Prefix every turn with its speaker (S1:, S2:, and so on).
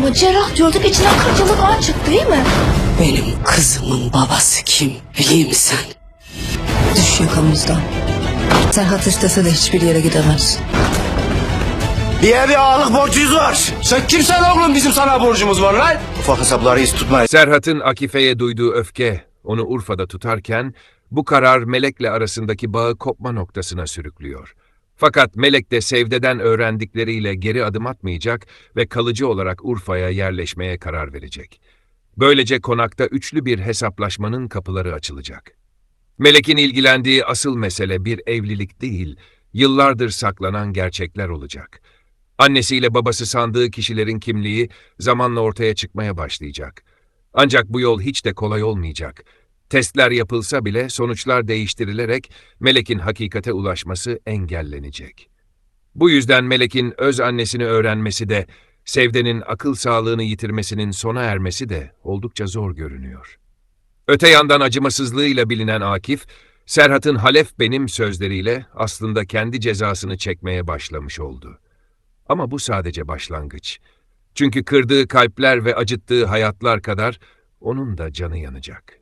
S1: Ama cerrah diyorduk içinden 40 yıllık ağaç çıktı değil mi?
S2: Benim kızımın babası kim biliyor musun? Düş yakamızdan. Serhat istese de hiçbir yere gidemez.
S3: Diye bir ağalık borcuyuz var.
S4: Sen kimsen oğlum bizim sana borcumuz var lan?
S3: Ufak hesapları hiç tutmayın.
S5: Serhat'ın Akife'ye duyduğu öfke onu Urfa'da tutarken bu karar Melek'le arasındaki bağı kopma noktasına sürüklüyor. Fakat Melek de Sevde'den öğrendikleriyle geri adım atmayacak ve kalıcı olarak Urfa'ya yerleşmeye karar verecek. Böylece konakta üçlü bir hesaplaşmanın kapıları açılacak. Melek'in ilgilendiği asıl mesele bir evlilik değil, yıllardır saklanan gerçekler olacak. Annesiyle babası sandığı kişilerin kimliği zamanla ortaya çıkmaya başlayacak. Ancak bu yol hiç de kolay olmayacak. Testler yapılsa bile sonuçlar değiştirilerek Melek'in hakikate ulaşması engellenecek. Bu yüzden Melek'in öz annesini öğrenmesi de, Sevde'nin akıl sağlığını yitirmesinin sona ermesi de oldukça zor görünüyor. Öte yandan acımasızlığıyla bilinen Akif, Serhat'ın Halef benim sözleriyle aslında kendi cezasını çekmeye başlamış oldu. Ama bu sadece başlangıç. Çünkü kırdığı kalpler ve acıttığı hayatlar kadar onun da canı yanacak.